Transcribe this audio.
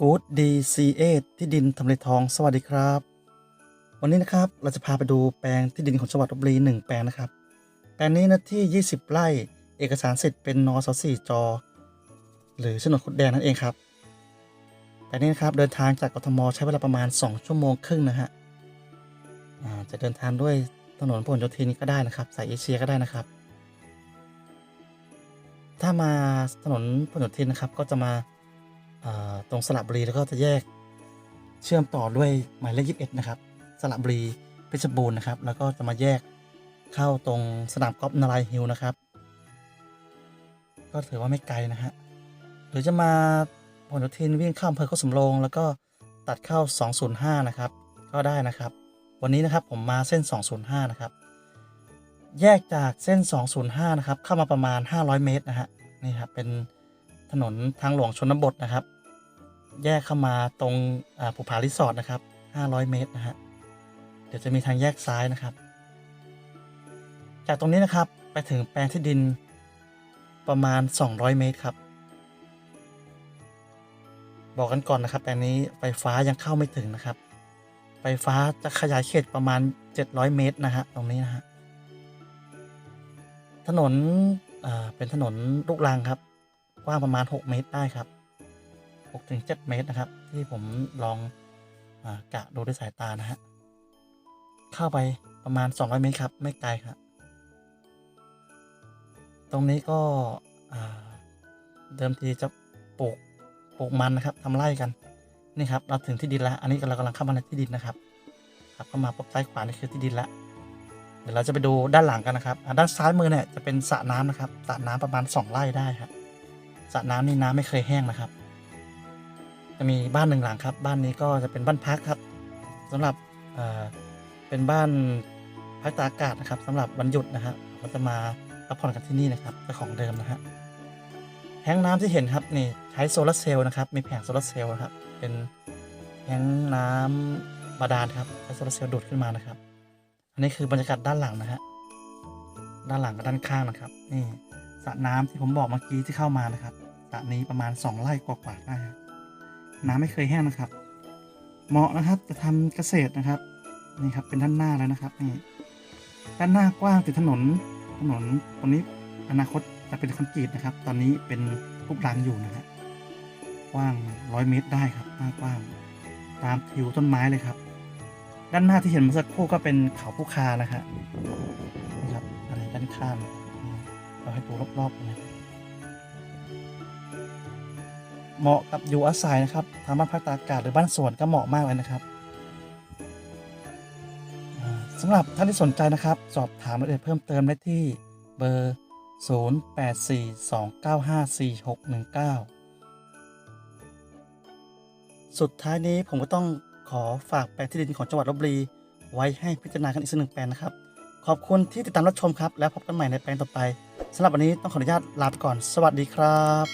กู๊ดดีซีเอที่ดินทำเลทองสวัสดีครับ วันนี้นะครับเราจะพาไปดูแปลงที่ดินของจังหวัดลบบุรีหนึ่งแปลงนะครับ แปลงนี้นะที่ 20 ไร่เอกสารสิทธิ์เป็นนสสี่จอ หรือโฉนดคุดแดงนั่นเองครับ แปลงนี้นะครับเดินทางจากกทมใช้เวลาประมาณ 2 ชั่วโมงครึ่งนะฮะจะเดินทางด้วยถนนพหลโยธินก็ได้นะครับสายเอเชียก็ได้นะครับ ถ้ามาถนนพหลโยธินนะครับก็จะมา ตรงสระบุรีแล้วก็จะแยกเชื่อมต่อด้วยหมายเลข21นะครับสระบุรีเพชรบูรณ์นะครับ แล้วก็จะมาแยกเข้าตรงสนามกอล์ฟนารายฮิลนะครับ ก็ถือว่าไม่ไกลนะฮะหรือจะมาพหลโยธินวิ่งข้าอำเภอโคกสำโรงแล้วก็ตัดเข้า 205 นะครับ ก็ได้นะครับ วันนี้นะครับผมมาเส้น 205 นะครับ แยกจากเส้น 205 นะครับ เข้ามาประมาณ 500 เมตรนะฮะนี่ครับเป็นถนนทางหลวงชนบทนะครับ แยกเข้ามาตรงอ่าภูผารีสอร์ทนะครับ 500 เมตรนะฮะ เดี๋ยวจะมีทางแยกซ้ายนะครับ จากตรงนี้นะครับไปถึงแปลงที่ดินประมาณ 200 เมตรครับ บอกกันก่อนนะครับแปลงนี้ไฟฟ้ายังเข้าไม่ถึงนะครับ ไฟฟ้าจะขยายเขตประมาณ 700 เมตรนะฮะตรงนี้นะฮะ ถนนเป็นถนนลูกรังครับ กว้างประมาณ 6 เมตรได้ครับ 6ถึง7เมตรนะครับ ที่ผมลองอกะดูด้วยสายตานะฮะเข้าไปประมาณ 200 เมตรครับ ไม่ไกลครับ ตรงนี้ก็เดิมทีจะปลูกปลูกมันนะครับทำไร่กันนี่ครับเราถึงที่ดินแล้วอันนี้เรากำลังเข้ามาในที่ดินนะครับ ครับเข้ามาปุ๊บซ้ายขวานี่คือที่ดินล้วเดี๋ยวเราจะไปดูด้านหลังกันนะครับด้านซ้ายมือเนี่ยจะเป็นสระน้ำนะครับสระน้ำประมาณ 2 ไร่ได้ครับสระน้ำนี่น้ำไม่เคยแห้งนะครับ จะมีบ้านหนึ่งหลังครับ บ้านนี้ก็จะเป็นบ้านพักครับสำหรับเป็นบ้านพักตากอากาศนะครับสำหรับวันหยุดนะฮะเราจะมาพักผ่อนกันที่นี่นะครับเจ้าของเดิมนะฮะแทงน้ำที่เห็นครับนี่ใช้โซลาร์เซลล์นะครับ มีแผงโซลาร์เซลล์นะครับ เป็นแทงน้ำบาดาลครับใช้โซลาร์เซลล์ดูดขึ้นมานะครับ อันนี้คือบรรยากาศด้านหลังนะฮะด้านหลังกับด้านข้างนะครับ นี่สระน้ำที่ผมบอกเมื่อกี้ที่เข้ามานะครับสระนี้ประมาณ 2ไร่กว่าๆได้ฮะ น้ำไม่เคยแห้งนะครับ เหมาะนะครับจะทำเกษตรนะครับนี่ครับเป็นด้านหน้าแล้วนะครับนี่ด้านหน้ากว้างติดถนนถนนตรงนี้อนาคตจะเป็นคอนกรีตนะครับ ตอนนี้เป็นรูปรังอยู่นะฮะกว้างร้อยเมตรได้ครับหน้ากว้าง ตามทิวต้นไม้เลยครับ ด้านหน้าที่เห็นเมื่อสักครู่ก็เป็นเขาผู้คานะครับนี่ครับอะไรด้านข้างอืมเราให้ดูรอบๆนะ เหมาะกับอยู่อาศัยนะครับทางบ้านพักตากอากาศหรือบ้านสวนก็เหมาะมากเลยนะครับสำหรับท่านที่สนใจนะครับ สอบถามรายละเอียดเพิ่มเติมได้ที่เบอร์ 0842954619 สุดท้ายนี้ผมก็ต้องขอฝากแปลงที่ดินของจังหวัดลบบุรี ไว้ให้พิจารณากันอีกสักหนึ่งแปลงนะครับ ขอบคุณที่ติดตามรับชมครับ แล้วพบกันใหม่ในแปลงต่อไปสำหรับวันนี้ต้องขออนุญาตลาไปก่อน สวัสดีครับ